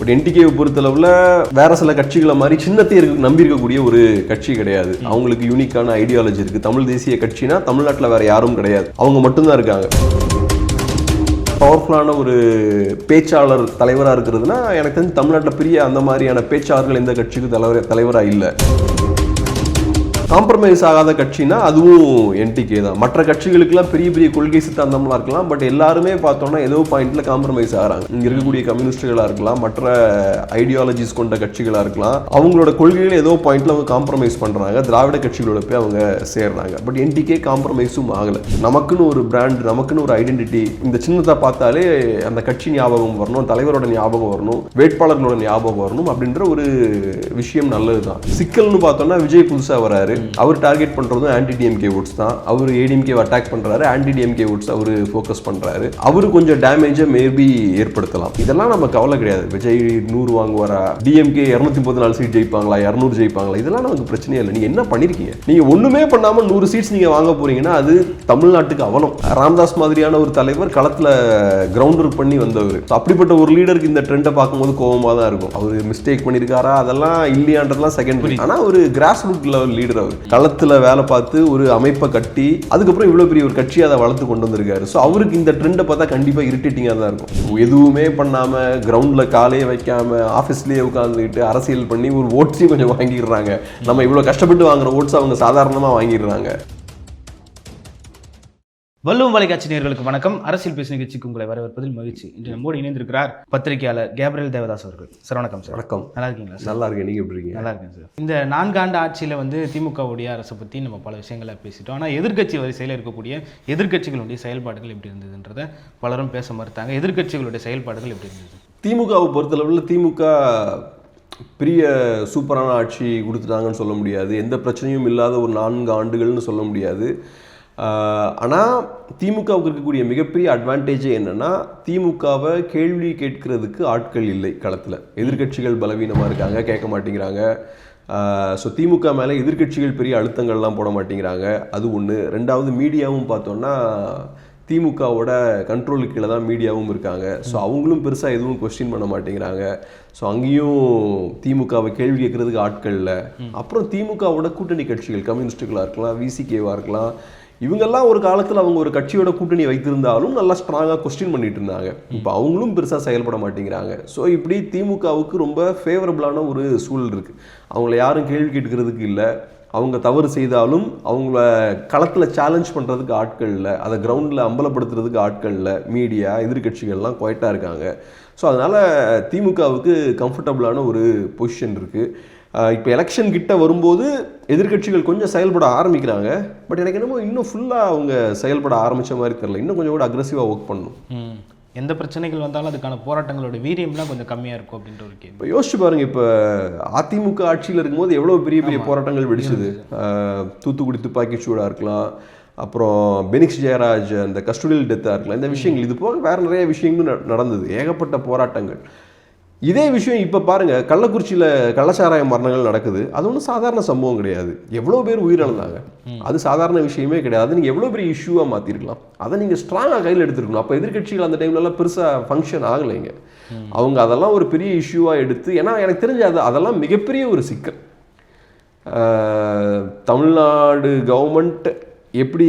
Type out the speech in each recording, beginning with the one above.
But என்டிகேவை பொறுத்தளவில் வேற சில கட்சிகளை மாதிரி சின்னத்தை இருக்க நம்பி இருக்கக்கூடிய ஒரு கட்சி கிடையாது. அவங்களுக்கு யூனிக்கான ஐடியாலஜி இருக்கு. தமிழ் தேசிய கட்சினா தமிழ்நாட்டில் வேற யாரும் கிடையாது. அவங்க மட்டும்தான் இருக்காங்க. பவர்ஃபுல்லான ஒரு பேச்சாளர் தலைவராக இருக்கிறதுனா எனக்கு தெரிஞ்சு தமிழ்நாட்டில் பெரிய அந்த மாதிரியான பேச்சாளர்கள் எந்த கட்சிக்கும் தலைவர் தலைவராக இல்லை. காம்ப்ரமைஸ் ஆகாத கட்சினா அதுவும் என்டிகே தான். மற்ற கட்சிகளுக்கெல்லாம் பெரிய பெரிய கொள்கை சித்தாந்தம்லாம் இருக்கலாம் பட் எல்லாருமே பார்த்தோம்னா ஏதோ பாயிண்ட்ல காம்ப்ரமைஸ் ஆகிறாங்க. இங்கே இருக்கக்கூடிய கம்யூனிஸ்டுகளாக இருக்கலாம் மற்ற ஐடியாலஜிஸ் கொண்ட கட்சிகளாக இருக்கலாம் அவங்களோட கொள்கைகள் ஏதோ பாயிண்ட்ல அவங்க காம்ப்ரமைஸ் பண்ணுறாங்க திராவிட கட்சிகளோட போய் அவங்க சேர்றாங்க. பட் என்டிகே காம்ப்ரமைஸும் ஆகலை. நமக்குன்னு ஒரு பிராண்ட் நமக்குன்னு ஒரு ஐடென்டிட்டி இந்த சின்னத்தை பார்த்தாலே அந்த கட்சி ஞாபகம் வரணும் தலைவரோட ஞாபகம் வரணும் வேட்பாளர்களோட ஞாபகம் வரணும் அப்படின்ற ஒரு விஷயம் நல்லது தான் சிக்கல்னு பார்த்தோம்னா விஜய் புதுசாக வராரு அவர் டார்கெட் பண்றதும் ஆன்டி டிஎம்கே ஓட்ஸ் தான். அவர் ஏடிஎம்கே அட்டாக் பண்றாரு ஆன்டி டிஎம்கே ஓட்ஸ் அவர் ஃபோக்கஸ் பண்றாரு. அவரு கொஞ்சம் டேமேஜை மேபி ஏற்படுத்தலாம். இதெல்லாம் நம்ம கவலை கிடையாது. விஜய் நூறு வாங்குவாரா? டிஎம்கே இரநூத்தி முப்பத்தி நாலு சீட் ஜெயிப்பாங்களா? இரநூறு ஜெயிப்பாங்களா? இதெல்லாம் நமக்கு பிரச்சனையே இல்லை. நீங்க என்ன பண்ணிருக்கீங்க? நீங்க ஒண்ணுமே பண்ணாம நூறு சீட்ஸ் நீங்க வாங்க போறீங்கன்னா அது தமிழ்நாட்டுக்கு அவலம். ராம்தாஸ் மாதிரியான ஒரு தலைவர் களத்துல கிரவுண்ட் ஒர்க் பண்ணி வந்தவர். அப்படிப்பட்ட ஒரு லீடருக்கு இந்த ட்ரெண்டை பார்க்கும்போது கோவமா தான் இருக்கும். அவர் மிஸ்டேக் பண்ணியிருக்காரா அதெல்லாம் இல்லையான்றதுலாம் செகண்ட் ஆனா ஒரு கிராஸ் ரூட் லெவல் லீடர் அவர் களத்துல வேலை பார்த்து ஒரு அமைப்பை கட்டி அதுக்கப்புறம் இவ்வளவு பெரிய ஒரு கட்சியை அதை வளர்த்து கொண்டு வந்திருக்காரு. ஸோ அவருக்கு இந்த ட்ரெண்டை பார்த்தா கண்டிப்பாக இரிட்டேட்டிங்காக தான் இருக்கும். எதுவுமே பண்ணாம கிரவுண்ட்ல காலையே வைக்காம ஆஃபீஸ்லேயே உட்காந்துக்கிட்டு அரசியல் பண்ணி ஒரு ஓட்ஸையும் கொஞ்சம் வாங்கிடுறாங்க. நம்ம இவ்வளோ கஷ்டப்பட்டு வாங்குற ஓட்ஸ் அவங்க சாதாரணமாக வாங்கிடுறாங்க. வல்லுவம் வலைக்காட்சி நேயர்களுக்கு வணக்கம். அரசியல் பேசு நிகழ்ச்சிக்கு உங்களை வரவேற்பதில் மகிழ்ச்சி. இன்று நம்மோடு இணைந்திருக்கிறார் பத்திரிகையாளர் கேப்ரியல் தேவதாஸ் அவர்கள். சார் வணக்கம் சார். வணக்கம். நல்லா இருக்கீங்களா சார்? நல்லா இருக்கேன். நீங்க எப்படி இருக்கீங்க? நல்லா இருக்கேன் சார். இந்த நான்காண்டு ஆட்சியில் வந்து திமுகவுடைய அரசை பற்றி நம்ம பல விஷயங்களை பேசிட்டோம். ஆனால் எதிர்க்கட்சி வரிசையில் இருக்கக்கூடிய எதிர்க்கட்சிகளுடைய செயல்பாடுகள் எப்படி இருந்ததுன்றதை பலரும் பேச மறுத்தாங்க. எதிர்க்கட்சிகளுடைய செயல்பாடுகள் எப்படி இருந்தது? திமுகவை பொறுத்தளவில் திமுக பெரிய சூப்பரான ஆட்சி கொடுத்துட்டாங்கன்னு சொல்ல முடியாது. எந்த பிரச்சனையும் இல்லாத ஒரு நான்கு ஆண்டுகள்னு சொல்ல முடியாது. ஆனால் திமுகவுக்கு இருக்கக்கூடிய மிகப்பெரிய அட்வான்டேஜே என்னன்னா திமுகவை கேள்வி கேட்கறதுக்கு ஆட்கள் இல்லை களத்தில். எதிர்க்கட்சிகள் பலவீனமாக இருக்காங்க கேட்க மாட்டேங்கிறாங்க. ஸோ திமுக மேலே எதிர்க்கட்சிகள் பெரிய அழுத்தங்கள்லாம் போட மாட்டேங்கிறாங்க. அது ஒன்று ரெண்டாவது மீடியாவும் பார்த்தோன்னா திமுகவோட கண்ட்ரோலுக்கு கீழே தான் மீடியாவும் இருக்காங்க. ஸோ அவங்களும் பெருசாக எதுவும் கொஸ்டின் பண்ண மாட்டேங்கிறாங்க. ஸோ அங்கேயும் திமுகவை கேள்வி கேட்கறதுக்கு ஆட்கள் இல்லை. அப்புறம் திமுகவோட கூட்டணி கட்சிகள் கம்யூனிஸ்டுகளாக இருக்கலாம் விசிகேவாக இருக்கலாம் இவங்கெல்லாம் ஒரு காலத்தில் அவங்க ஒரு கட்சியோட கூட்டணி வைத்திருந்தாலும் நல்லா ஸ்ட்ராங்காக கொஸ்டின் பண்ணிட்டு இருந்தாங்க. இப்போ அவங்களும் பெருசாக செயல்பட மாட்டேங்கிறாங்க. ஸோ இப்படி திமுகவுக்கு ரொம்ப ஃபேவரபுளான ஒரு சூழல் இருக்குது அவங்கள யாரும் கேள்வி கேட்கறதுக்கு இல்லை. அவங்க தவறு செய்தாலும் அவங்கள களத்தில் சேலஞ்ச் பண்ணுறதுக்கு ஆட்கள் இல்லை. அதை கிரவுண்டில் அம்பலப்படுத்துறதுக்கு ஆட்கள் இல்லை. மீடியா எதிர்கட்சிகள்லாம் குவைட்டாக இருக்காங்க. ஸோ அதனால் திமுகவுக்கு கம்ஃபர்டபுளான ஒரு பொசிஷன் இருக்குது இப்போ எலெக்ஷன் கிட்ட வரும்போது எதிர்க்கட்சிகள் கொஞ்சம் செயல்பட ஆரம்பிக்கிறாங்க. பட் எனக்கு என்னமோ இன்னும் ஃபுல்லாக அவங்க செயல்பட ஆரம்பித்த மாதிரி தெரியல. இன்னும் கொஞ்சம் கூட அக்ரெசிவாக ஒர்க் பண்ணணும். எந்த பிரச்சனைகள் வந்தாலும் அதுக்கான போராட்டங்களோட வீரியம்லாம் கொஞ்சம் கம்மியாக இருக்கும் அப்படின்ற ஒரு கேள்வி. இப்போ யோசிச்சு பாருங்க இப்போ அதிமுக ஆட்சியில் இருக்கும்போது எவ்வளோ பெரிய பெரிய போராட்டங்கள் வெடிச்சது. தூத்துக்குடி துப்பாக்கி சூடாக இருக்கலாம் அப்புறம் பெனிக்ஸ் ஜெயராஜ் அந்த கஸ்டோடியல் டெத்தாக இருக்கலாம். இந்த விஷயங்கள் இது போக வேற நிறைய விஷயங்களும் நட- நடந்தது. ஏகப்பட்ட போராட்டங்கள். இதே விஷயம் இப்போ பாருங்க கள்ளக்குறிச்சியில் கள்ளச்சாராய மரணங்கள் நடக்குது. அது ஒன்றும் சாதாரண சம்பவம் கிடையாது. எவ்வளோ பேர் உயிரிழந்தாங்க. அது சாதாரண விஷயமே கிடையாது. நீங்கள் எவ்வளோ பெரிய இஷ்யூவாக மாற்றிருக்கலாம் அதை நீங்கள் ஸ்ட்ராங்காக கையில் எடுத்துருக்கணும். அப்போ எதிர்க்கட்சிகள் அந்த டைம்லலாம் பெருசாக ஃபங்க்ஷன் ஆகலைங்க அவங்க அதெல்லாம் ஒரு பெரிய இஷ்யூவாக எடுத்து ஏன்னா எனக்கு தெரிஞ்ச அது அதெல்லாம் மிகப்பெரிய ஒரு சிக்கல். தமிழ்நாடு கவர்மெண்ட் எப்படி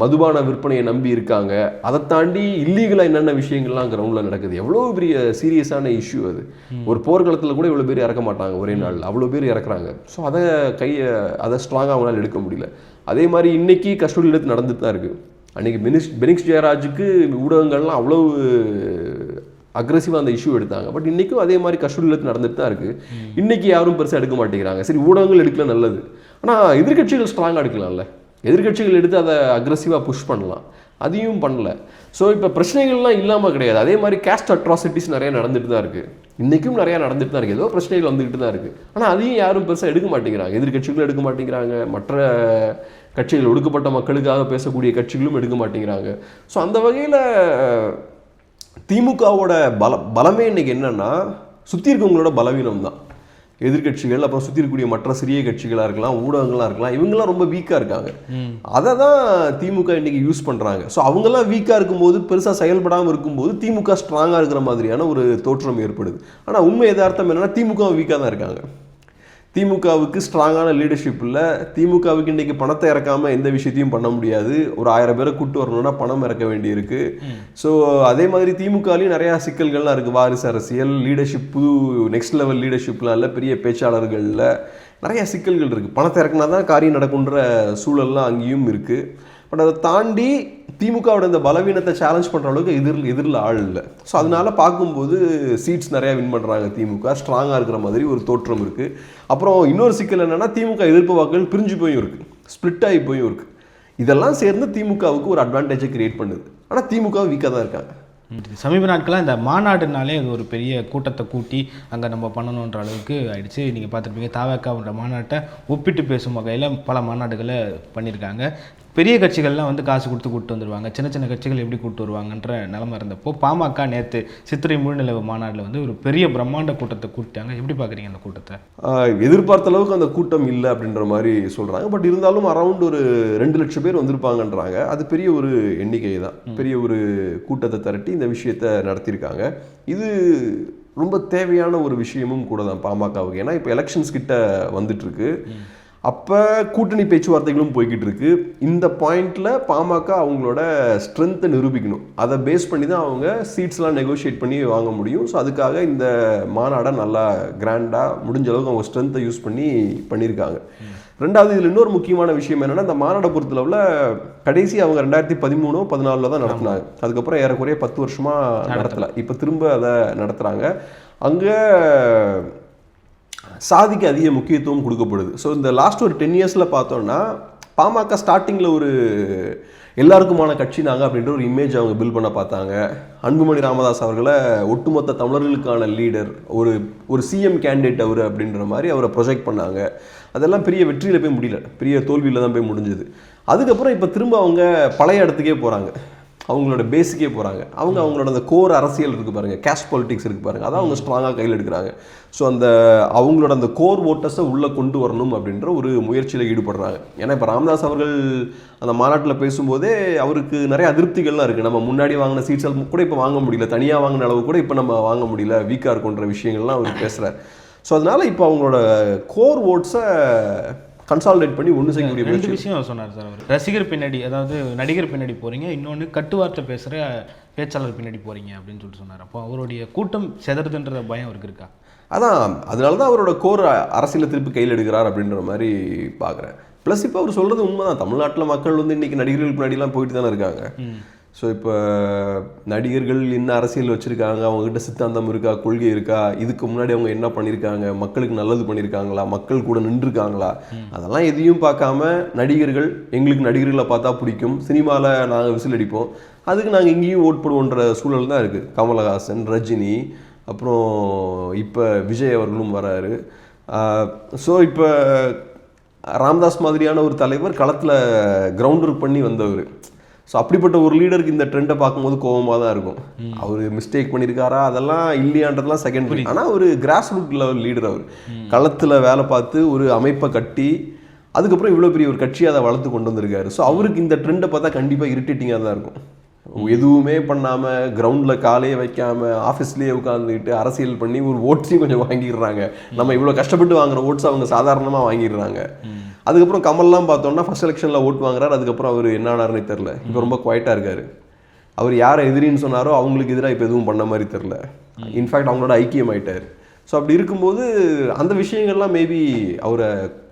மதுபான விற்பனையை நம்பி இருக்காங்க அதை தாண்டி இல்லீகலாக என்னென்ன விஷயங்கள்லாம் கிரவுண்டில் நடக்குது? எவ்வளோ பெரிய சீரியஸான இஷ்யூ அது. ஒரு போர்க்களத்தில் கூட இவ்வளோ பேர் இறக்க மாட்டாங்க ஒரே நாள். அவ்வளோ பேர் இறக்குறாங்க. ஸோ அதை கையை அதை ஸ்ட்ராங்காக அவங்களால எடுக்க முடியல. அதே மாதிரி இன்னைக்கு கஸ்டோடியில் எடுத்து நடந்துட்டு தான் இருக்குது அன்னைக்கு பெனிக்ஸ் பெனிக்ஸ் ஜெயராஜுக்கு ஊடகங்கள்லாம் அவ்வளவு அக்ரெசிவாக அந்த இஷ்யூ எடுத்தாங்க. பட் இன்றைக்கும் அதே மாதிரி கஸ்டோடியில் நடந்துட்டு தான் இருக்குது இன்னைக்கு யாரும் பெருசாக எடுக்க மாட்டேங்கிறாங்க. சரி ஊடகங்கள் எடுக்கல நல்லது. ஆனால் எதிர்க்கட்சிகள் ஸ்ட்ராங்காக எடுக்கலாம்ல. எதிர்க்கட்சிகள் எடுத்து அதை அக்ரெசிவாக புஷ் பண்ணலாம். அதையும் பண்ணல. ஸோ இப்போ பிரச்சனைகள்லாம் இல்லாமல் கிடையாது. அதே மாதிரி கேஸ்ட் அட்ராசிட்டிஸ் நிறையா நடந்துட்டு தான் இருக்குது இன்றைக்கும் நிறையா நடந்துட்டு தான் இருக்குது ஏதோ பிரச்சனைகள் வந்துக்கிட்டு தான் இருக்குது ஆனால் அதையும் யாரும் பெருசாக எடுக்க மாட்டேங்கிறாங்க. எதிர்க்கட்சிகளும் எடுக்க மாட்டேங்கிறாங்க. மற்ற கட்சிகள் ஒடுக்கப்பட்ட மக்களுக்காக பேசக்கூடிய கட்சிகளும் எடுக்க மாட்டேங்கிறாங்க. ஸோ அந்த வகையில் திமுகவோட பல பலமே இன்றைக்கி என்னன்னா சுற்றி இருக்கவங்களோட பலவீனம் தான் எதிர்க்கட்சிகள் அப்புறம் சுற்றி இருக்கக்கூடிய மற்ற சிறிய கட்சிகளாக இருக்கலாம் ஊடகங்களாக இருக்கலாம் இவங்கெல்லாம் ரொம்ப வீக்காக இருக்காங்க. அதை தான் திமுக இன்னைக்கு யூஸ் பண்ணுறாங்க ஸோ அவங்கெல்லாம் வீக்காக இருக்கும்போது பெருசாக செயல்படாமல் இருக்கும்போது திமுக ஸ்ட்ராங்காக இருக்கிற மாதிரியான ஒரு தோற்றம் ஏற்படுது. ஆனால் உண்மை யதார்த்தம் என்னன்னா திமுக வீக்காக தான் இருக்காங்க. திமுகவுக்கு ஸ்ட்ராங்கான லீடர்ஷிப் இல்லை. திமுகவுக்கு இன்னைக்கு பணத்தை இறக்காம எந்த விஷயத்தையும் பண்ண முடியாது. ஒரு ஆயிரம் பேரை கூட்டு வரணும்னா பணம் இறக்க வேண்டியிருக்கு. ஸோ அதே மாதிரி திமுகலையும் நிறையா சிக்கல்கள்லாம் இருக்குது வாரிசு அரசியல் லீடர்ஷிப் புது நெக்ஸ்ட் லெவல் லீடர்ஷிப்லாம் இல்லை. பெரிய பேச்சாளர்களில் நிறைய சிக்கல்கள் இருக்குது பணத்தை இறக்குனா தான் காரியம் நடக்குன்ற சூழல்லாம் அங்கேயும் இருக்குது பட் அதை தாண்டி திமுகவோட இந்த பலவீனத்தை சேலஞ்ச் பண்ணுற அளவுக்கு எதிர் எதிரில் ஆள் இல்லை. ஸோ அதனால பார்க்கும்போது சீட்ஸ் நிறையா வின் பண்ணுறாங்க திமுக. ஸ்ட்ராங்காக இருக்கிற மாதிரி ஒரு தோற்றம் இருக்குது அப்புறம் இன்னொரு சிக்கல் என்னென்னா திமுக எதிர்ப்பு வாக்குகள் பிரிஞ்சு போயும் இருக்குது ஸ்ப்ளிட் ஆகி போயும் இருக்குது இதெல்லாம் சேர்ந்து திமுகவுக்கு ஒரு அட்வான்டேஜை கிரியேட் பண்ணுது. ஆனால் திமுக வீக்காக தான் இருக்காங்க. சமீப நாட்களாக இந்த மாநாடுனாலே அது ஒரு பெரிய கூட்டத்தை கூட்டி அங்கே நம்ம பண்ணணுன்ற அளவுக்கு ஆயிடுச்சு. நீங்கள் பார்த்துருப்பீங்க தாவேக்கான்ற மாநாட்டை ஒப்பிட்டு பேசும் வகையில் பல மாநாடுகளை பண்ணியிருக்காங்க. பெரிய கட்சிகள்லாம் வந்து காசு கொடுத்து கூப்பிட்டு வந்துருவாங்க. சின்ன சின்ன கட்சிகள் எப்படி கூப்பிட்டு வருவாங்கன்ற நிலமை இருந்தப்போ பாமக நேற்று சித்திரை முழுநிலவு மாநாட்டில் வந்து ஒரு பெரிய பிரம்மாண்ட கூட்டத்தை கூப்பிட்டாங்க. எப்படி பார்க்குறீங்க அந்த கூட்டத்தை? எதிர்பார்த்த அளவுக்கு அந்த கூட்டம் இல்லை அப்படின்ற மாதிரி சொல்கிறாங்க பட் இருந்தாலும் அரௌண்ட் ஒரு ரெண்டு லட்சம் பேர் வந்திருப்பாங்கன்றாங்க. அது பெரிய ஒரு எண்ணிக்கை தான். பெரிய ஒரு கூட்டத்தை திரட்டி இந்த விஷயத்தை நடத்தியிருக்காங்க. இது ரொம்ப தேவையான ஒரு விஷயமும் கூட தான் பாமகவுக்கு. ஏன்னா இப்போ எலெக்ஷன்ஸ் கிட்ட வந்துட்டு இருக்கு. அப்போ கூட்டணி பேச்சுவார்த்தைகளும் போய்கிட்டு இருக்கு. இந்த பாயிண்ட்ல பாமக அவங்களோட ஸ்ட்ரென்த்தை நிரூபிக்கணும். அதை பேஸ் பண்ணி தான் அவங்க சீட்ஸ்லாம் நெகோஷியேட் பண்ணி வாங்க முடியும். ஸோ அதுக்காக இந்த மாநாடை நல்லா கிராண்டாக முடிஞ்ச அளவுக்கு அவங்க ஸ்ட்ரென்த்தை யூஸ் பண்ணி பண்ணியிருக்காங்க. ரெண்டாவது இதில் இன்னொரு முக்கியமான விஷயம் என்னன்னா இந்த மாநாடை பொறுத்தளவில் கடைசி அவங்க ரெண்டாயிரத்தி பதிமூணோ பதினாலில் தான் நடத்தினாங்க. அதுக்கப்புறம் ஏறக்குறைய பத்து வருஷமா நடத்தல. இப்போ திரும்ப அதை நடத்துகிறாங்க அங்கே சாதிக்கு அதிக முக்கியத்துவம் கொடுக்கப்படுது. ஸோ இந்த லாஸ்ட் ஒரு டென் இயர்ஸில் பார்த்தோன்னா பாமக ஸ்டார்டிங்கில் ஒரு எல்லாருக்குமான கட்சி நாங்கள் அப்படின்ற ஒரு இமேஜ் அவங்க பில்ட் பண்ண பார்த்தாங்க. அன்புமணி ராமதாஸ் அவர்களை ஒட்டுமொத்த தமிழர்களுக்கான லீடர் ஒரு ஒரு சிஎம் கேண்டிடேட் அவர் அப்படின்ற மாதிரி அவரை ப்ரொஜெக்ட் பண்ணாங்க. அதெல்லாம் பெரிய வெற்றியில் போய் முடியல. பெரிய தோல்வியில் தான் போய் முடிஞ்சுது. அதுக்கப்புறம் இப்போ திரும்ப அவங்க பழைய இடத்துக்கே போகிறாங்க அவங்களோட பேசிக்கே போகிறாங்க அவங்க அவங்களோட அந்த கோர் அரசியல் இருக்குது பாருங்க. கேஷ் பாலிடிக்ஸ் இருக்குது பாருங்க. அதான் அவங்க ஸ்ட்ராங்காக கையில் எடுக்கிறாங்க. ஸோ அந்த அவங்களோட அந்த கோர் ஓட்டர்ஸை உள்ளே கொண்டு வரணும் அப்படின்ற ஒரு முயற்சியில் ஈடுபடுறாங்க. ஏன்னா இப்போ ராமதாஸ் அவர்கள் அந்த மாநாட்டில் பேசும்போதே அவருக்கு நிறைய அதிருப்திகள்லாம் இருக்குது நம்ம முன்னாடி வாங்கின சீட்ஸ் கூட இப்போ வாங்க முடியல. தனியாக வாங்கின அளவு கூட இப்போ நம்ம வாங்க முடியல. வீக்காக இருக்குன்ற விஷயங்கள்லாம் அவர் பேசுகிறார் ஸோ அதனால இப்போ அவங்களோட கோர் ஓட்ஸை கன்சாலிடேட் பண்ணி ஒன்று செய்யக்கூடிய ரெண்டு விஷயம் சொன்னார் சார் அவர். ரசிகர் பின்னாடி அதாவது நடிகர் பின்னாடி போறீங்க இன்னொன்று கட்டுவார்த்தை பேசுகிற பேச்சாளர் பின்னாடி போறீங்க அப்படின்னு சொல்லிட்டு சொன்னார். அப்போ அவருடைய கூட்டம் செதறதுன்ற பயம் அவருக்கு இருக்கா? அதான் அதனால தான் அவரோட கோர் அரசியலை திருப்பி கையில் எடுக்கிறார் அப்படின்ற மாதிரி பார்க்குறேன் ப்ளஸ் இப்போ அவர் சொல்கிறது உண்மைதான். தமிழ்நாட்டில் மக்கள் வந்து இன்னைக்கு நடிகர்கள் பின்னாடிலாம் போயிட்டு தானே இருக்காங்க. ஸோ இப்போ நடிகர்கள் என்ன அரசியல் வச்சுருக்காங்க? அவங்ககிட்ட சித்தாந்தம் இருக்கா? கொள்கை இருக்கா? இதுக்கு முன்னாடி அவங்க என்ன பண்ணியிருக்காங்க மக்களுக்கு நல்லது பண்ணியிருக்காங்களா மக்கள் கூட நின்றுருக்காங்களா? அதெல்லாம் எதையும் பார்க்காம நடிகர்கள் எங்களுக்கு நடிகர்களை பார்த்தா பிடிக்கும். சினிமாவில் நாங்கள் விசில் அடிப்போம். அதுக்கு நாங்கள் இங்கேயும் ஓட் போடுவோன்ற சூழல் தான் இருக்குது கமலஹாசன் ரஜினி அப்புறம் இப்போ விஜய் அவர்களும் வராரு. ஸோ இப்போ ராம்தாஸ் மாதிரியான ஒரு தலைவர் களத்தில் கிரவுண்ட் ஒர்க் பண்ணி வந்தவர். ஸோ அப்படிப்பட்ட ஒரு லீடருக்கு இந்த ட்ரெண்டை பார்க்கும்போது கோபமாக தான் இருக்கும் அவர் மிஸ்டேக் பண்ணியிருக்காரா அதெல்லாம் இல்லையான்றதெல்லாம் செகண்டரி ஆனால் ஒரு கிராஸ் ரூட் லெவல் லீடர் அவர் களத்தில் வேலை பார்த்து ஒரு அமைப்பை கட்டி அதுக்கப்புறம் இவ்வளோ பெரிய ஒரு கட்சியை அதை வளர்த்து கொண்டு வந்திருக்காரு. ஸோ அவருக்கு இந்த ட்ரெண்டை பார்த்தா கண்டிப்பாக இரிட்டேட்டிங்காக தான் இருக்கும். எதுவுமே பண்ணாமல் கிரவுண்டில் காலையே வைக்காம ஆஃபீஸ்லேயே உட்காந்துக்கிட்டு அரசியல் பண்ணி ஒரு ஓட்ஸையும் கொஞ்சம் வாங்கிடுறாங்க. நம்ம இவ்வளோ கஷ்டப்பட்டு வாங்குற ஓட்ஸ் அவங்க சாதாரணமாக வாங்கிடுறாங்க. அதுக்கப்புறம் கமல்லாம் பார்த்தோம்னா ஃபர்ஸ்ட் எலெக்ஷனில் ஓட்டு வாங்குறாரு அதுக்கப்புறம் அவர் என்ன ஆனாருன்னே தெரில இப்போ ரொம்ப குவைட்டாக இருக்காரு. அவர் யாரை எதிரின்னு சொன்னாரோ அவங்களுக்கு எதிராக இப்போ எதுவும் பண்ண மாதிரி தெரில இன்ஃபேக்ட் அவங்களோட ஐக்கியம் ஆயிட்டாரு. ஸோ அப்படி இருக்கும்போது அந்த விஷயங்கள்லாம் மேபி அவரை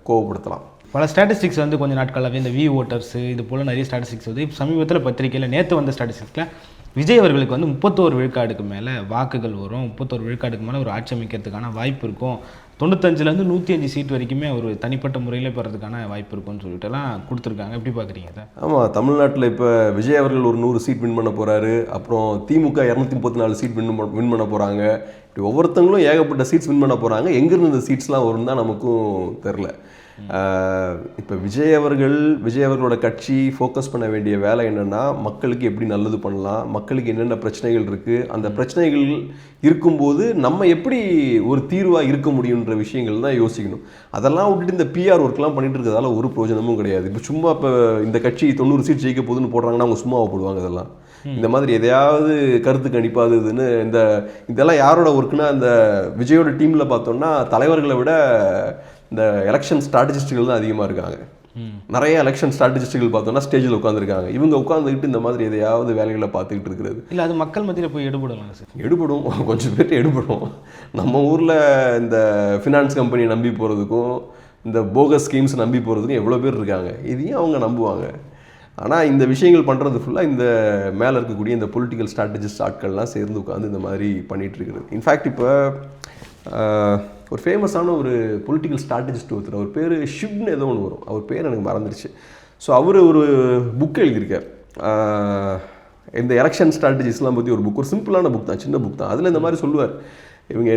கோவப்படுத்தலாம். பல ஸ்டாட்டிஸ்டிக்ஸ் வந்து கொஞ்ச நாட்களாகவே இந்த வி ஓட்டர்ஸ் இது போல் நிறைய ஸ்டாட்டிஸ்டிக்ஸ் வந்து சமீபத்தில் பத்திரிக்கையில் நேற்று வந்த ஸ்டாட்டிஸ்டிக்ஸில் விஜய் அவர்களுக்கு வந்து முப்பத்தோரு விழுக்காடுக்கு மேலே வாக்குகள் வரும். முப்பத்தோரு விழுக்காடுக்கு மேலே ஒரு ஆட்சி அமைக்கிறதுக்கான வாய்ப்பு இருக்கும். தொண்ணூத்தஞ்சுலேருந்து நூற்றி அஞ்சு சீட் வரைக்குமே அவர் தனிப்பட்ட முறையில் பெறதுக்கான வாய்ப்பு இருக்கும்னு சொல்லிட்டுலாம் கொடுத்துருக்காங்க. எப்படி பார்க்குறீங்க சார் ஆமாம் தமிழ்நாட்டில் இப்போ விஜய் அவர்கள் ஒரு நூறு சீட் வின் பண்ண போகிறாரு அப்புறம் திமுக இரநூத்தி முப்பத்தி நாலு சீட் வின் வின் பண்ண போகிறாங்க இப்படி ஒவ்வொருத்தங்களும் ஏகப்பட்ட சீட்ஸ் வின் பண்ண போகிறாங்க எங்கேருந்து இந்த சீட்ஸ்லாம் வரும் தான் நமக்கும் தெரில இப்போ விஜய் அவர்கள் விஜய் அவர்களோட கட்சி ஃபோக்கஸ் பண்ண வேண்டிய வேலை என்னன்னா மக்களுக்கு எப்படி நல்லது பண்ணலாம் மக்களுக்கு என்னென்ன பிரச்சனைகள் இருக்குது அந்த பிரச்சனைகள் இருக்கும்போது நம்ம எப்படி ஒரு தீர்வாக இருக்க முடியுன்ற விஷயங்கள் தான் யோசிக்கணும். அதெல்லாம் விட்டுட்டு இந்த பிஆர் ஒர்க்லாம் பண்ணிட்டு இருக்கிறதால ஒரு பிரயோஜனமும் கிடையாது. இப்போ சும்மா இப்போ இந்த கட்சி தொண்ணூறு சீட் ஜெயிக்க போகுதுன்னு போடுறாங்கன்னா அவங்க சும்மாவை போடுவாங்க இதெல்லாம். இந்த மாதிரி எதையாவது கருத்து கணிப்பாது இதுன்னு இந்த இதெல்லாம் யாரோட ஒர்க்குனா இந்த விஜயோட டீமில் பார்த்தோம்னா தலைவர்களை விட இந்த எலெக்ஷன் ஸ்ட்ராட்டஜிஸ்டுகள் தான் அதிகமாக இருக்காங்க. நிறைய எலெக்ஷன் ஸ்ட்ராட்டஜிஸ்டுகள் பார்த்தோம்னா ஸ்டேஜில் உட்காந்துருக்காங்க இவங்க உட்காந்துக்கிட்டு இந்த மாதிரி எதையாவது வேலைகளை பார்த்துக்கிட்டு இருக்கிறது. இல்லை அது மக்கள் மத்தியில் போய் எடுபடலாம் சார் எடுபடும். கொஞ்சம் பேர் எடுபடும். நம்ம ஊரில் இந்த ஃபினான்ஸ் கம்பெனி நம்பி போகிறதுக்கும் இந்த போகஸ் ஸ்கீம்ஸ் நம்பி போகிறதுக்கும் எவ்வளோ பேர் இருக்காங்க? இதையும் அவங்க நம்புவாங்க. ஆனால் இந்த விஷயங்கள் பண்ணுறது ஃபுல்லாக இந்த மேலே இருக்கக்கூடிய இந்த பொலிட்டிக்கல் ஸ்ட்ராட்டஜிஸ்ட் ஆட்கள்லாம் சேர்ந்து உட்காந்து இந்த மாதிரி பண்ணிட்டு இருக்கிறது இன்ஃபேக்ட் இப்போ ஒரு ஃபேமஸான ஒரு பொலிட்டிக்கல் ஸ்ட்ராட்டஜிஸ்ட் ஒருத்தர். அவர் பேர் ஷிப்னு ஏதோ ஒன்று வரும். அவர் பேர் எனக்கு மறந்துடுச்சு ஸோ அவர் ஒரு புக் எழுதியிருக்கார். இந்த எலெக்ஷன் ஸ்ட்ராட்டஜிஸ்லாம் பற்றி ஒரு புக் ஒரு சிம்பிளான புக் தான் சின்ன புக் தான். அதில் இந்த மாதிரி சொல்லுவார். இவங்க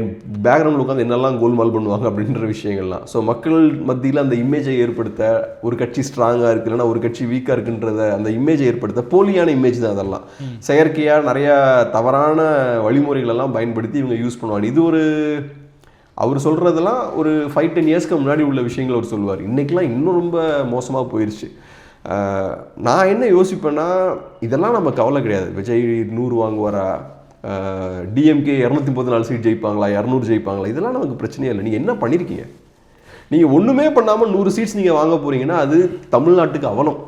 பேக்ரவுண்டில் உட்காந்து என்னெல்லாம் கோல்மால் பண்ணுவாங்க அப்படின்ற விஷயங்கள்லாம். ஸோ மக்கள் மத்தியில் அந்த இமேஜை ஏற்படுத்த ஒரு கட்சி ஸ்ட்ராங்காக இருக்கு இல்லைன்னா ஒரு கட்சி வீக்காக இருக்குன்றத அந்த இமேஜை ஏற்படுத்த போலியான இமேஜ் தான் அதெல்லாம். செயற்கையாக நிறையா தவறான வழிமுறைகளெல்லாம் பயன்படுத்தி இவங்க யூஸ் பண்ணுவாங்க. இது ஒரு அவர் சொல்கிறதெல்லாம் ஒரு ஃபைவ் டென் இயர்ஸ்க்கு முன்னாடி உள்ள விஷயங்கள் அவர் சொல்லுவார் இன்றைக்கெலாம் இன்னும் ரொம்ப மோசமாக போயிடுச்சு நான் என்ன யோசிப்பேன்னா இதெல்லாம் நம்ம கவலை கிடையாது. விஜய் நூறு வாங்குவாரா? டிஎம்கே இரநூத்தி முப்பத்தி நாலு சீட் ஜெயிப்பாங்களா? இரநூறு ஜெயிப்பாங்களா? இதெல்லாம் நமக்கு பிரச்சனையே இல்லை. நீங்கள் என்ன பண்ணியிருக்கீங்க நீங்கள் ஒன்றுமே பண்ணாமல் நூறு சீட்ஸ் நீங்கள் வாங்க போகிறீங்கன்னா அது தமிழ்நாட்டுக்கு அவலம்.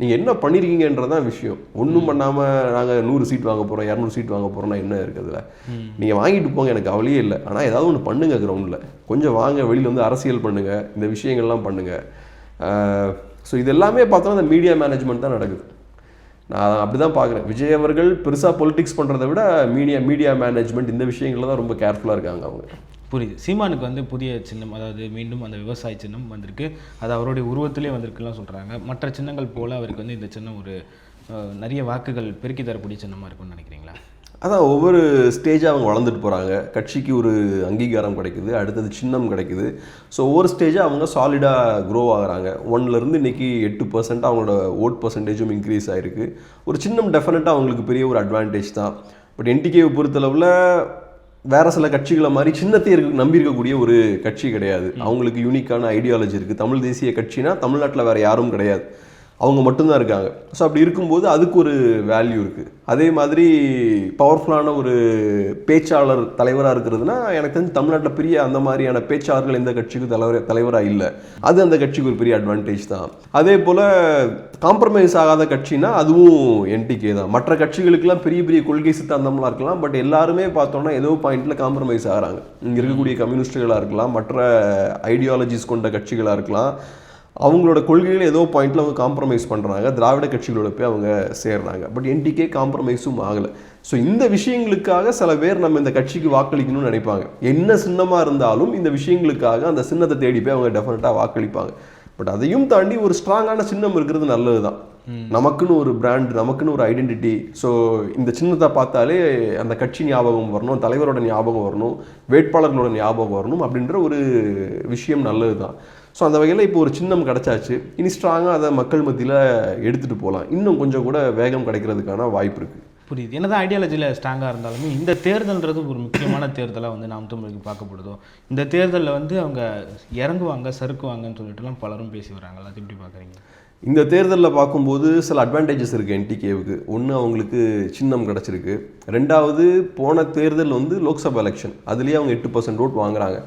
நீங்கள் என்ன பண்ணியிருக்கீங்கன்றதான் விஷயம். ஒன்றும் பண்ணாமல் நாங்கள் நூறு சீட் வாங்க போகிறோம் இரநூறு சீட் வாங்க போகிறோம்னா என்ன இருக்குதுல நீங்கள் வாங்கிட்டு போங்க எனக்கு கவலையே இல்லை. ஆனால் ஏதாவது ஒன்று பண்ணுங்க கிரவுண்டில் கொஞ்சம் வாங்க வெளியில் வந்து அரசியல் பண்ணுங்கள் இந்த விஷயங்கள்லாம் பண்ணுங்கள் ஸோ இது எல்லாமே பார்த்தோன்னா இந்த மீடியா மேனேஜ்மெண்ட் தான் நடக்குது. நான் அப்படி தான் பார்க்குறேன். விஜய் அவர்கள் பெருசாக பொலிட்டிக்ஸ் பண்ணுறதை விட மீடியா மீடியா மேனேஜ்மெண்ட் இந்த விஷயங்களில் தான் ரொம்ப கேர்ஃபுல்லாக இருக்காங்க அவங்க. புரியுது. சீமானுக்கு வந்து புதிய சின்னம் அதாவது மீண்டும் அந்த விவசாய சின்னம் வந்திருக்கு. அது அவருடைய உருவத்திலே வந்திருக்குலாம் சொல்கிறாங்க மற்ற சின்னங்கள் போல் அவருக்கு வந்து இந்த சின்னம் ஒரு நிறைய வாக்குகள் பெருக்கி தரக்கூடிய சின்னமாக இருக்கும்னு நினைக்கிறீங்களா? அதான் ஒவ்வொரு ஸ்டேஜாக அவங்க வளர்ந்துட்டு போகிறாங்க கட்சிக்கு ஒரு அங்கீகாரம் கிடைக்குது அடுத்தது சின்னம் கிடைக்குது. ஸோ ஒவ்வொரு ஸ்டேஜாக அவங்க சாலிடாக க்ரோ ஆகுறாங்க. ஒன்லேருந்து இன்னைக்கு எட்டு பர்சன்ட் அவங்களோட ஓட் பர்சன்டேஜும் இன்க்ரீஸ் ஆகிருக்கு ஒரு சின்னம் டெஃபினட்டாக அவங்களுக்கு பெரிய ஒரு அட்வான்டேஜ் தான். பட் என்டிகேவை பொறுத்தளவில் வேற சில கட்சிகளை மாதிரி சின்னத்தை இருக்க நம்பி இருக்கக்கூடிய ஒரு கட்சி கிடையாது. அவங்களுக்கு யூனிக்கான ஐடியாலஜி இருக்குது தமிழ் தேசிய கட்சினா தமிழ்நாட்டில் வேற யாரும் கிடையாது. அவங்க மட்டும்தான் இருக்காங்க. ஸோ அப்படி இருக்கும்போது அதுக்கு ஒரு வேல்யூ இருக்குது அதே மாதிரி பவர்ஃபுல்லான ஒரு பேச்சாளர் தலைவராக இருக்கிறதுனா எனக்கு தெரிஞ்சு தமிழ்நாட்டில் பெரிய அந்த மாதிரியான பேச்சாளர்கள் எந்த கட்சிக்கும் தலைவர் தலைவராக இல்லை. அது அந்த கட்சிக்கு ஒரு பெரிய அட்வான்டேஜ் தான். அதே போல் காம்ப்ரமைஸ் ஆகாத கட்சினா அதுவும் என்டிகே தான். மற்ற கட்சிகளுக்கெல்லாம் பெரிய பெரிய கொள்கை சித்தாந்தம்லாம் இருக்கலாம். பட் எல்லாருமே பார்த்தோம்னா ஏதோ பாயிண்ட்டில் காம்ப்ரமைஸ் ஆகிறாங்க. இங்கே இருக்கக்கூடிய கம்யூனிஸ்டுகளாக இருக்கலாம். மற்ற ஐடியாலஜிஸ் கொண்ட கட்சிகளாக இருக்கலாம். அவங்களோட கொள்கைகள் ஏதோ பாயிண்ட்ல அவங்க காம்ப்ரமைஸ் பண்ணுறாங்க திராவிட கட்சிகளோட போய் அவங்க சேர்றாங்க. பட் என்டிகே காம்ப்ரமைஸும் ஆகலை. ஸோ இந்த விஷயங்களுக்காக சில பேர் நம்ம இந்த கட்சிக்கு வாக்களிக்கணும்னு நினைப்பாங்க. என்ன சின்னமாக இருந்தாலும் இந்த விஷயங்களுக்காக அந்த சின்னத்தை தேடி போய் அவங்க டெஃபினட்டாக வாக்களிப்பாங்க. பட் அதையும் தாண்டி ஒரு ஸ்ட்ராங்கான சின்னம் இருக்கிறது நல்லது தான். நமக்குன்னு ஒரு பிராண்ட் நமக்குன்னு ஒரு ஐடென்டிட்டி ஸோ இந்த சின்னத்தை பார்த்தாலே அந்த கட்சி ஞாபகம் வரணும் தலைவரோட ஞாபகம் வரணும் வேட்பாளர்களோட ஞாபகம் வரணும் அப்படின்ற ஒரு விஷயம் நல்லது தான். ஸோ அந்த வகையில் இப்போ ஒரு சின்னம் கிடச்சாச்சு. இனி ஸ்ட்ராங்காக அதை மக்கள் மத்தியில் எடுத்துகிட்டு போகலாம் இன்னும் கொஞ்சம் கூட வேகம் கிடைக்கிறதுக்கான வாய்ப்பு இருக்குது புரியுது. என்னதான் ஐடியாலஜியில் ஸ்ட்ராங்காக இருந்தாலுமே இந்த தேர்தல்ன்றது ஒரு முக்கியமான தேர்தலாக வந்து நாம் தமிழுக்கு பார்க்கப்படுதோ இந்த தேர்தலில் வந்து அவங்க இறங்குவாங்க சறுக்குவாங்கன்னு சொல்லிட்டுலாம் பலரும் பேசி வராங்க அது எப்படி பார்க்குறீங்க? இந்த தேர்தலில் பார்க்கும்போது சில அட்வான்டேஜஸ் இருக்குது என்டிகேவுக்கு ஒன்று அவங்களுக்கு சின்னம் கிடச்சிருக்கு. ரெண்டாவது போன தேர்தல் வந்து லோக்சபா எலெக்ஷன் அதுலேயே அவங்க எட்டு பர்சன்ட் ஓட் வாங்குறாங்க.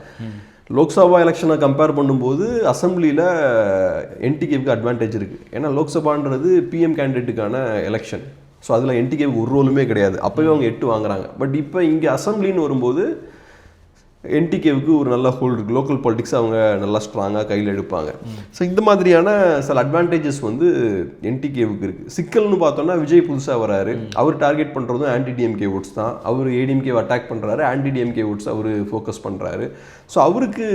லோக்சபா எலெக்ஷனை கம்பேர் பண்ணும்போது அசம்பிளியில் என்டிகேவுக்கு அட்வான்டேஜ் இருக்குது ஏன்னா லோக்சபான்றது பிஎம் கேண்டிடேட்டுக்கான எலெக்ஷன் ஸோ அதில் என்டிகேவுக்கு ஒரு ரோலுமே கிடையாது. அப்போவே அவங்க எட்டு வாங்குறாங்க. பட் இப்போ இங்கே அசம்பிளின்னு வரும்போது என்டிகேவுக்கு ஒரு நல்ல ஹோல்டு இருக்கு. லோக்கல் பாலிடிக்ஸ் அவங்க நல்லா ஸ்ட்ராங்காக கையில் எடுப்பாங்க. ஸோ இந்த மாதிரியான சில அட்வான்டேஜஸ் வந்து என்டிகேவுக்கு இருக்குது சிக்கல்னு பார்த்தோம்னா விஜய் புதுசாக வராரு. அவர் டார்கெட் பண்ணுறதும் ஆன்டி டிஎம்கே ஓட்ஸ் தான். அவர் ஏடிஎம்கே அட்டாக் பண்ணுறாரு ஆன்டி டிஎம்கே ஓட்ஸ் அவர் ஃபோக்கஸ் பண்ணுறாரு ஸோ அவருக்கு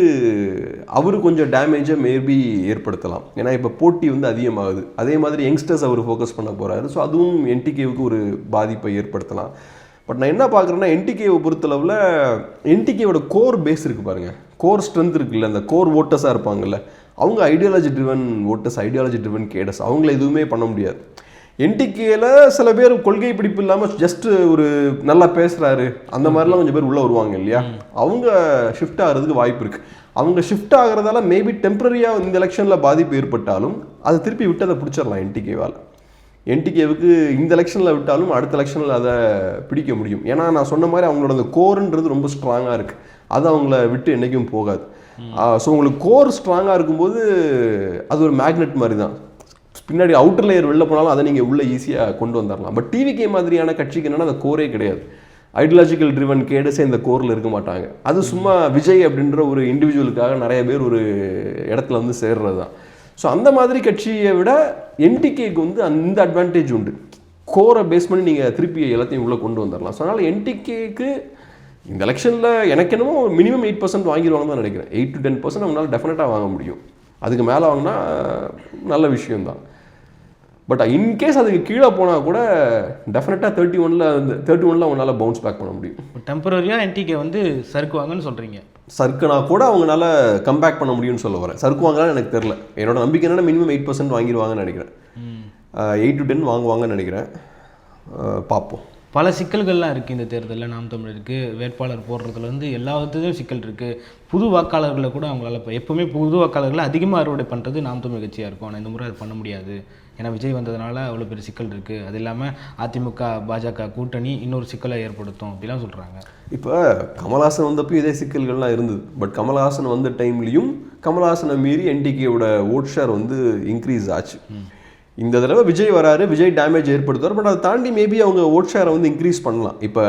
அவர் கொஞ்சம் டேமேஜை மேபி ஏற்படுத்தலாம். ஏன்னா இப்போ போட்டி வந்து அதிகமாகுது. அதே மாதிரி யங்ஸ்டர்ஸ் அவர் ஃபோக்கஸ் பண்ண போகிறாரு ஸோ அதுவும் என்டிகேவுக்கு ஒரு பாதிப்பை ஏற்படுத்தலாம். பட் நான் என்ன பார்க்குறேன்னா என்டிகேவை பொறுத்தளவில் என்டிகேவோட கோர் பேஸ் இருக்குது பாருங்க. கோர் ஸ்ட்ரென்த் இருக்குல்ல அந்த கோர் ஓட்டர்ஸாக இருப்பாங்கல்ல. அவங்க ideology driven voters ideology driven cadres அவங்கள எதுவுமே பண்ண முடியாது. என்டிகேல சில பேர் கொள்கை பிடிப்பு இல்லாமல் ஜஸ்ட் ஒரு நல்லா பேசுறாரு. அந்த மாதிரிலாம் கொஞ்சம் பேர் உள்ள வருவாங்க இல்லையா? அவங்க ஷிஃப்ட் ஆகிறதுக்கு வாய்ப்பு இருக்கு. அவங்க ஷிஃப்ட் ஆகிறதால மேபி டெம்பரரியாக இந்த எலெக்ஷனில் பாதிப்பு ஏற்பட்டாலும் அதை திருப்பி விட்டு அதை பிடிச்சிடலாம் என்டிகேவால் என்டிகேவுக்கு இந்த எலெக்ஷனில் விட்டாலும் அடுத்த எலெக்ஷனில் அதை பிடிக்க முடியும். ஏன்னா நான் சொன்ன மாதிரி அவங்களோட அந்த கோர்ன்றது ரொம்ப ஸ்ட்ராங்காக இருக்குது அது அவங்கள விட்டு என்றைக்கும் போகாது. ஸோ உங்களுக்கு கோர் ஸ்ட்ராங்காக இருக்கும்போது அது ஒரு மேக்னெட் மாதிரி தான் பின்னாடி அவுட்டர் லேயர் வெளில போனாலும் அதை நீங்கள் உள்ளே ஈஸியாக கொண்டு வந்துடலாம் பட் டிவிகே மாதிரியான கட்சிக்கு என்னன்னா அந்த கோரே கிடையாது. ஐடியாலஜிக்கல் ட்ரிவன் கேடஸே இந்த கோரில் இருக்க மாட்டாங்க. அது சும்மா விஜய் அப்படின்ற ஒரு இண்டிவிஜுவலுக்காக நிறைய பேர் ஒரு இடத்துல வந்து சேர்றது தான் ஸோ அந்த மாதிரி கட்சியை விட என்டிகேக்கு வந்து அந்த அட்வான்டேஜ் உண்டு. கோரை பேஸ் பண்ணி நீங்கள் திருப்பி எல்லாத்தையும் உள்ளே கொண்டு வந்துடலாம் ஸோ அதனால் என்டிகேக்கு இந்த எலெக்ஷனில் எனக்கு என்னமோ மினிமம் எயிட் பர்சன்ட் வாங்கிடுவாங்கன்னு தான் நினைக்கிறேன். எயிட் டு டென் பர்சன்ட் அவங்களால டெஃபினட்டாக வாங்க முடியும். அதுக்கு மேலே வாங்கினா நல்ல விஷயம்தான். பட் இன்கேஸ் uh, அதுக்கு கீழே போனால் கூட டெஃபினட்டாக தேர்ட்டி ஒனில் தேர்ட்டி ஒனில் அவனால் பவுன்ஸ் பேக் பண்ண முடியும் டெம்பரரியாக என்டிகே வந்து சறுக்குவாங்கன்னு சொல்கிறீங்க சர்க்குனா கூட அவங்களால கம்பேக் பண்ண முடியும்னு சொல்ல வரேன். சறுக்குவாங்களான்னு எனக்கு தெரில என்னோட நம்பிக்கை என்னன்னா மினிமம் எயிட் பர்சன்ட் வாங்கிடுவாங்கன்னு நினைக்கிறேன். எயிட் டு டென் வாங்குவாங்கன்னு நினைக்கிறேன். பார்ப்போம். பல சிக்கல்கள்லாம் இருக்குது இந்த தேர்தலில் நாம் தமிழருக்கு வேட்பாளர் போடுறதுல வந்து எல்லா விதத்துலையும் சிக்கல் இருக்குது புது வாக்காளர்களை கூட அவங்களால இப்போ எப்போவுமே புது வாக்காளர்களை அதிகமாக அறுவடை பண்ணுறது நாம் தமிழ் கட்சியாக இருக்கும். ஆனால் இந்த முறை அது பண்ண முடியாது. ஏன்னா விஜய் வந்ததுனால அவ்வளோ பெரிய சிக்கல் இருக்குது அது இல்லாமல் அதிமுக பாஜக கூட்டணி இன்னொரு சிக்கலை ஏற்படுத்தும் அப்படிலாம் சொல்கிறாங்க இப்போ கமல்ஹாசன் வந்தப்போ இதே சிக்கல்கள்லாம் இருந்தது. பட் கமல்ஹாசன் வந்த டைம்லையும் கமல்ஹாசனை மீறி என்டிகேவோட ஓட் ஷேர் வந்து இன்க்ரீஸ் ஆச்சு. இந்த தடவை விஜய் வராரு விஜய் டேமேஜ் ஏற்படுத்துவார். பட் அதை தாண்டி மேபி அவங்க ஓட் ஷேரை வந்து இன்க்ரீஸ் பண்ணலாம். இப்போ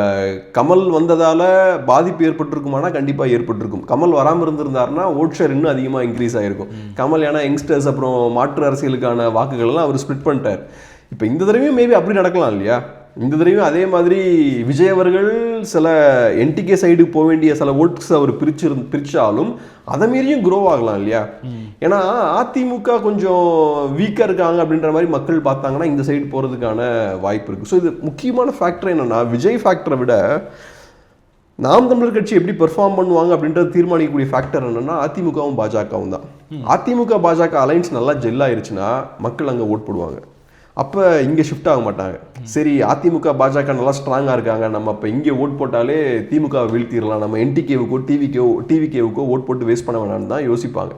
கமல் வந்ததால் பாதிப்பு ஏற்பட்டிருக்குமானா கண்டிப்பாக ஏற்பட்டிருக்கும். கமல் வராமல் இருந்திருந்தாருன்னா ஓட் ஷேர் இன்னும் அதிகமாக இன்க்ரீஸ் ஆகிருக்கும் கமல் ஏன்னா யங்ஸ்டர்ஸ் அப்புறம் மாற்று அரசியலுக்கான வாக்குகள்லாம் அவர் ஸ்ப்ளிட் பண்ணிட்டார். இப்போ இந்த தடவையும் மேபி அப்படி நடக்கலாம் இல்லையா? இந்த தடவையும் அதே மாதிரி விஜய் அவர்கள் சில என்டிகே சைடு போக வேண்டிய சில ஓட்ஸ் அவர் பிரிச்சு பிரிச்சாலும் அதை மீறியும் க்ரோ ஆகலாம் இல்லையா? ஏன்னா அதிமுக கொஞ்சம் வீக்காக இருக்காங்க அப்படின்ற மாதிரி மக்கள் பார்த்தாங்கன்னா இந்த சைடு போகிறதுக்கான வாய்ப்பு இருக்குது ஸோ இது முக்கியமான ஃபேக்டர் என்னன்னா விஜய் ஃபேக்டரை விட நாம் தமிழர் கட்சி எப்படி பெர்ஃபார்ம் பண்ணுவாங்க அப்படின்றத தீர்மானிக்கக்கூடிய ஃபேக்டர் என்னன்னா அதிமுகவும் பாஜகவும் தான். அதிமுக பாஜக அலைன்ஸ் நல்லா ஜெல் ஆயிருச்சுன்னா மக்கள் அங்கே ஓட் போடுவாங்க. அப்போ இங்கே ஷிஃப்ட் ஆக மாட்டாங்க. சரி அதிமுக பாஜக நல்லா ஸ்ட்ராங்காக இருக்காங்க. நம்ம இப்போ இங்கே ஓட் போட்டாலே திமுக வீழ்த்திடலாம். நம்ம என்டிகேவுக்கோ டிவிக்கோ டிவிகேவுக்கோ ஓட் போட்டு வேஸ்ட் பண்ண வேணாம்னு தான் யோசிப்பாங்க.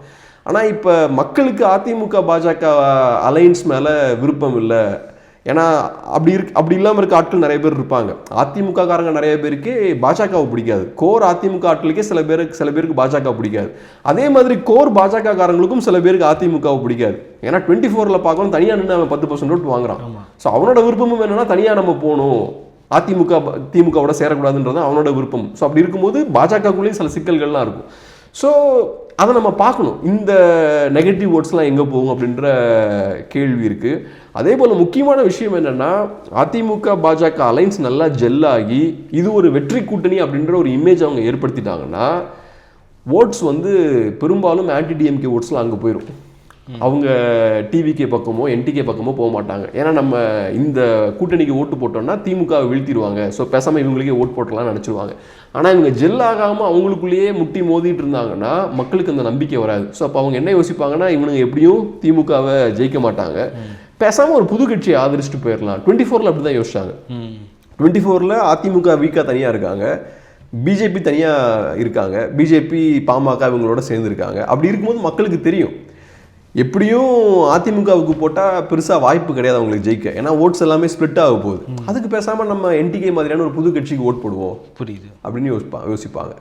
ஆனால் இப்போ மக்களுக்கு அதிமுக பாஜக அலைன்ஸ் மேலே விருப்பம் இல்லை. ஏன்னா அப்படி இருக்கு அப்படி இல்லாமல் இருக்க ஆட்கள் நிறைய பேர் இருப்பாங்க. அதிமுக காரங்க நிறைய பேருக்கு பாஜகவை பிடிக்காது. கோர் அதிமுக ஆட்களுக்கே சில பேருக்கு சில பேருக்கு பாஜக பிடிக்காது. அதே மாதிரி கோர் பாஜக காரங்களுக்கும் சில பேருக்கு அதிமுகவை பிடிக்காது. ஏன்னா டுவெண்ட்டி ஃபோரில் பார்க்கணும் தனியாக நின்று அவன் பத்து பர்சன்ட் ஓட்டு வாங்குறான். ஸோ அவனோட விருப்பமும் என்னன்னா தனியாக நம்ம போகணும். அதிமுக திமுகவோட சேரக்கூடாதுன்றது அவனோட விருப்பம். ஸோ அப்படி இருக்கும்போது பாஜகக்குள்ளேயும் சில சிக்கல்கள்லாம் இருக்கும். ஸோ அதை நம்ம பார்க்கணும். இந்த நெகட்டிவ் ஓட்ஸ்லாம் எங்கே போகும் அப்படின்ற கேள்வி இருக்குது அதே போல் முக்கியமான விஷயம் என்னென்னா அதிமுக பாஜக அலைன்ஸ் நல்லா ஜெல்லாகி இது ஒரு வெற்றி கூட்டணி அப்படின்ற ஒரு இமேஜ் அவங்க ஏற்படுத்திட்டாங்கன்னா ஓட்ஸ் வந்து பெரும்பாலும் ஆன்டி டிஎம்கே ஓட்ஸ்லாம் அங்கே போயிடும் அவங்க டிவிகே பக்கமோ என்டிகே பக்கமோ போக மாட்டாங்க. ஏன்னா நம்ம இந்த கூட்டணிக்கு ஓட்டு போட்டோம்னா திமுகவை வீழ்த்திடுவாங்க ஸோ பேசாமல் இவங்களுக்கே ஓட் போட்டலாம்னு நினச்சிருவாங்க. ஆனால் இவங்க ஜெல் ஆகாமல் அவங்களுக்குள்ளேயே முட்டி மோதிட்டு இருந்தாங்கன்னா மக்களுக்கு அந்த நம்பிக்கை வராது. ஸோ அப்போ அவங்க என்ன யோசிப்பாங்கன்னா இவனுங்க எப்படியும் திமுகவை ஜெயிக்க மாட்டாங்க. பேசாமல் ஒரு புது கட்சியை ஆதரிச்சுட்டு போயிடலாம் டுவெண்ட்டி ஃபோரில் அப்படி தான் யோசிச்சாங்க டுவெண்ட்டி ஃபோரில் அதிமுக வீக்காக தனியாக இருக்காங்க. பிஜேபி தனியாக இருக்காங்க பிஜேபி பாமக இவங்களோட சேர்ந்துருக்காங்க. அப்படி இருக்கும்போது மக்களுக்கு தெரியும். எப்படியும் அதிமுகவுக்கு போட்டால் பெருசாக வாய்ப்பு கிடையாது அவங்களுக்கு ஜெயிக்க. ஏன்னா ஓட்ஸ் எல்லாமே ஸ்ப்ளிட் ஆக போகுது. அதுக்கு பேசாமல் நம்ம என்டிகே மாதிரியான ஒரு புது கட்சிக்கு ஓட் போடுவோம். புரியுது. அப்படின்னு யோசிப்பா யோசிப்பாங்க.